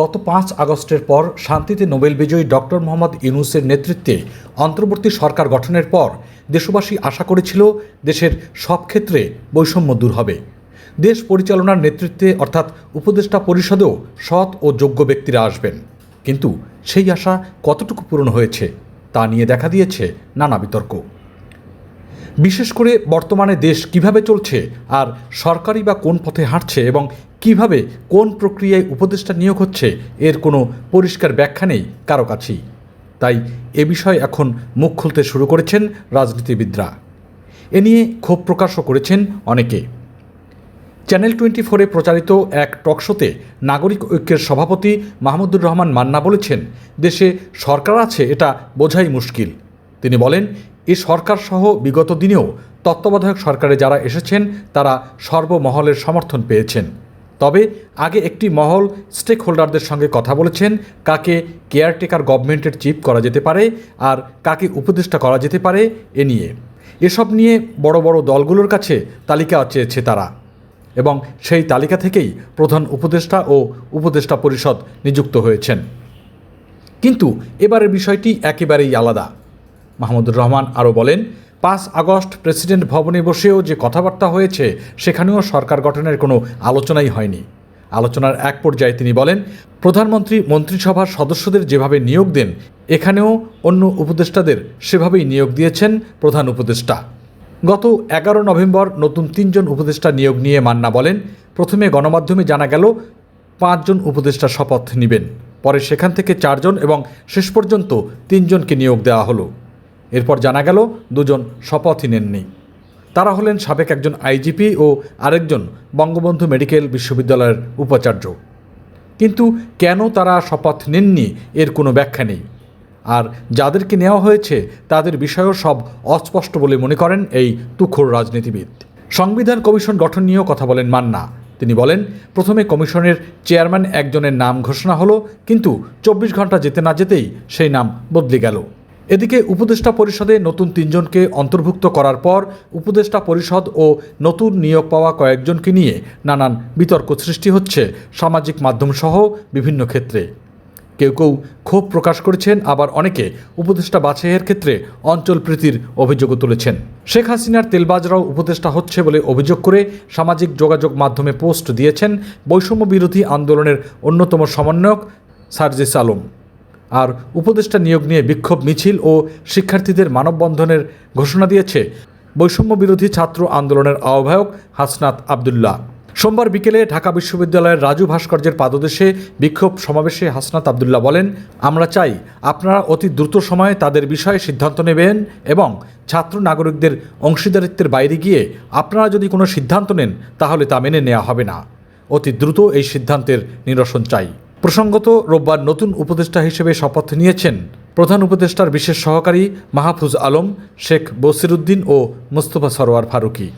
গত পাঁচ আগস্টের পর শান্তিতে নোবেল বিজয়ী ডক্টর মোহাম্মদ ইউনুসের নেতৃত্বে অন্তর্বর্তী সরকার গঠনের পর দেশবাসী আশা করেছিল দেশের সব ক্ষেত্রে বৈষম্য দূর হবে। দেশ পরিচালনার নেতৃত্বে অর্থাৎ উপদেষ্টা পরিষদেও সৎ ও যোগ্য ব্যক্তিরা আসবেন। কিন্তু সেই আশা কতটুকু পূরণ হয়েছে তা নিয়ে দেখা দিয়েছে নানা বিতর্ক। বিশেষ করে বর্তমানে দেশ কীভাবে চলছে আর সরকারি বা কোন পথে হাঁটছে এবং কীভাবে কোন প্রক্রিয়ায় উপদেষ্টা নিয়োগ হচ্ছে এর কোনো পরিষ্কার ব্যাখ্যা নেই কারও কাছেই। তাই এ বিষয়ে এখন মুখ খুলতে শুরু করেছেন রাজনীতিবিদরা। এ নিয়ে ক্ষোভ প্রকাশও করেছেন অনেকে। চ্যানেল টোয়েন্টি ফোরে প্রচারিত এক টকশোতে নাগরিক ঐক্যের সভাপতি মাহমুদুর রহমান মান্না বলেছেন, দেশে সরকার আছে এটা বোঝাই মুশকিল। তিনি বলেন এ সরকার সহ বিগত দিনেও তত্ত্বাবধায়ক সরকারে যারা এসেছেন, তারা সর্বমহলের সমর্থন পেয়েছেন। তবে আগে একটি মহল স্টেক হোল্ডারদের সঙ্গে কথা বলেছেন, কাকে কেয়ারটেকার গভর্নমেন্টের চিফ করা যেতে পারে আর কাকে উপদেষ্টা করা যেতে পারে এ নিয়ে। এসব নিয়ে বড় বড় দলগুলোর কাছে তালিকা চেয়েছে তারা এবং সেই তালিকা থেকেই প্রধান উপদেষ্টা ও উপদেষ্টা পরিষদ নিযুক্ত হয়েছেন। কিন্তু এবারের বিষয়টি একেবারেই আলাদা। মাহমুদুর রহমান আরও বলেন, পাঁচ আগস্ট প্রেসিডেন্ট ভবনে বসেও যে কথাবার্তা হয়েছে, সেখানেও সরকার গঠনের কোনো আলোচনাই হয়নি। আলোচনার এক পর্যায়ে তিনি বলেন, প্রধানমন্ত্রী মন্ত্রিসভার সদস্যদের যেভাবে নিয়োগ দেন, এখানেও অন্য উপদেষ্টাদের সেভাবেই নিয়োগ দিয়েছেন প্রধান উপদেষ্টা। গত এগারো নভেম্বর নতুন তিনজন উপদেষ্টা নিয়োগ নিয়ে মান্না বলেন, প্রথমে গণমাধ্যমে জানা গেল, পাঁচজন উপদেষ্টা শপথ নেবেন। পরে সেখান থেকে চারজন এবং শেষ পর্যন্ত তিনজনকে নিয়োগ দেওয়া হলো। এরপর জানা গেল দুজন শপথই নেননি। তারা হলেন সাবেক একজন আইজিপি ও আরেকজন বঙ্গবন্ধু মেডিকেল বিশ্ববিদ্যালয়ের উপাচার্য। কিন্তু কেন তারা শপথ নেননি এর কোনো ব্যাখ্যা নেই। আর যাদেরকে নেওয়া হয়েছে তাদের বিষয়ও সব অস্পষ্ট বলে মনে করেন এই তুখোর রাজনীতিবিদ। সংবিধান কমিশন গঠন নিয়েও কথা বলেন মান্না। তিনি বলেন, প্রথমে কমিশনের চেয়ারম্যান একজনের নাম ঘোষণা হলো, কিন্তু চব্বিশ ঘণ্টা যেতে না যেতেই সেই নাম বদলে গেল। এদিকে উপদেষ্টা পরিষদে নতুন তিনজনকে অন্তর্ভুক্ত করার পর উপদেষ্টা পরিষদ ও নতুন নিয়োগ পাওয়া কয়েকজনকে নিয়ে নানান বিতর্ক সৃষ্টি হচ্ছে সামাজিক মাধ্যম সহ বিভিন্ন ক্ষেত্রে। কেউ কেউ ক্ষোভ প্রকাশ করেছেন, আবার অনেকে উপদেষ্টা বাছাইয়ের ক্ষেত্রে অঞ্চল প্রীতির অভিযোগও তুলেছেন। শেখ হাসিনার তেলবাজরাও উপদেষ্টা হচ্ছে বলে অভিযোগ করে সামাজিক যোগাযোগ মাধ্যমে পোস্ট দিয়েছেন বৈষম্য বিরোধী আন্দোলনের অন্যতম সমন্বয়ক সার্জিস আলম। আর উপদেষ্টা নিয়োগ নিয়ে বিক্ষোভ মিছিল ও শিক্ষার্থীদের মানববন্ধনের ঘোষণা দিয়েছে বৈষম্য বিরোধী ছাত্র আন্দোলনের আহ্বায়ক হাসনাত আবদুল্লাহ। সোমবার বিকেলে ঢাকা বিশ্ববিদ্যালয়ের রাজু ভাস্কর্যের পাদদেশে বিক্ষোভ সমাবেশে হাসনাত আবদুল্লাহ বলেন, আমরা চাই আপনারা অতি দ্রুত সময়ে তাদের বিষয়ে সিদ্ধান্ত নেবেন এবং ছাত্র নাগরিকদের অংশীদারিত্বের বাইরে গিয়ে আপনারা যদি কোনো সিদ্ধান্ত নেন তাহলে তা মেনে নেওয়া হবে না। অতি দ্রুত এই সিদ্ধান্তের নিরসন চাই। প্রসঙ্গত, রোববার নতুন উপদেষ্টা হিসেবে শপথ নিয়েছেন প্রধান উপদেষ্টার বিশেষ সহকারী মাহফুজ আলম, শেখ বসিরুদ্দিন ও মোস্তফা সরোয়ার ফারুকী।